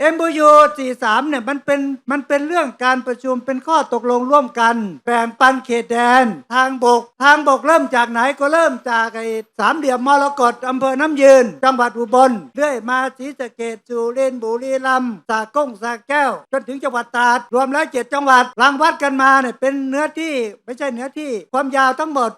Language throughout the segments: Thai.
MOU 43เนี่ยมันเป็นมันเป็นเรื่องการประชุมเป็นข้อตกลงร่วมกัน แบ่งปันเขตแดน ทางบก ทางบกเริ่มจากไหนก็เริ่มจากไอ้สามเหลี่ยมมรกตอำเภอน้ำยืน จังหวัดอุบลเรื่อยมาศรีสะเกดจุรินทร์บุรีรัมย์สากงสาแก้ว จนถึงจังหวัดตราดรวมแล้วเจ็ดจังหวัดรังวัดกันมาเนี่ยเป็นเนื้อที่ไม่ใช่เนื้อที่ความยาวทั้งหมด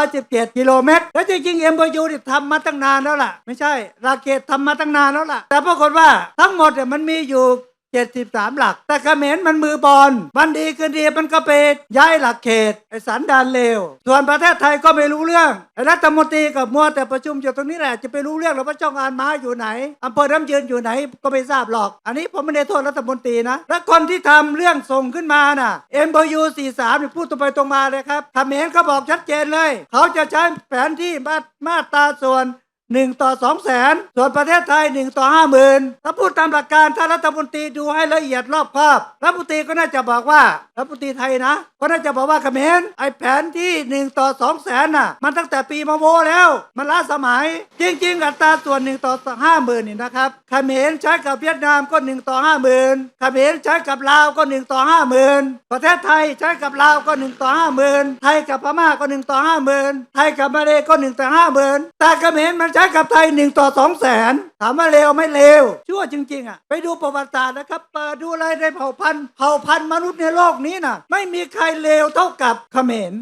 817กิโลเมตรและจริงๆ MOU นี่ทำมาตั้งนานแล้วล่ะ ไม่ใช่ราเกตทำมาตั้งนานแล้วล่ะ แต่ปรากฏว่าทั้งหมดเนี่ยมันมีอยู่73หลัก แต่เขมรมันมือบอลวันดีคืนดีมันก็ไปย้ายหลักเขตไอ้สันดานเลว ส่วนประเทศไทยก็ไม่รู้เรื่องไอ้รัฐมนตรีกับมัวแต่ประชุมอยู่ตรงนี้แหละจะไปรู้เรื่องหรือว่าจ้างอานม้าอยู่ไหนอำเภอน้ำยืนอยู่ไหนก็ไม่ทราบหรอก อันนี้ผมไม่ได้โทษรัฐมนตรีนะ และคนที่ทำเรื่องส่งขึ้นมาน่ะ MOU 43นี่พูดตรงไปตรงมาเลยครับเขมรเขาบอกชัดเจนเลย เขาจะใช้แผนที่มามาตราส่วน หนึ่งต่อสองแสนส่วนประเทศไทยหนึ่งต่อห้าหมื่นถ้าพูดตามหลักการถ้ารัฐมนตรีดูให้ละเอียดรอบคอบรัฐมนตรีก็น่าจะบอกว่ารัฐมนตรีไทยนะ ก็น่าจะบอกว่าเขมรไอแผนที่หนึ่งต่อสองแสนน่ะ มันตั้งแต่ปีมาโมแล้ว มันล้าสมัย จริง ๆ อัตราส่วนหนึ่งต่อห้าหมื่นนี่นะครับเขมรใช้กับเวียดนามก็หนึ่งต่อห้าหมื่นเขมรใช้กับลาวก็หนึ่งต่อห้าหมื่นประเทศไทยใช้กับลาวก็หนึ่งต่อห้าหมื่นไทยกับพม่าก็หนึ่งต่อห้าหมื่นไทยกับมาเลก็หนึ่งต่อห้าหมื่นแต่เขมรมันใช้กับไทยหนึ่งต่อสองแสนถามว่าเลวไม่เลวชั่วจริง ๆอะไปดูประวัติศาสตร์นะครับเปิดดูอะไรในเผ่าพันธุ์เผ่าพันธุ์มนุษย์ในโลกนี้น่ะไม่มีใครเลวเท่ากับเขมร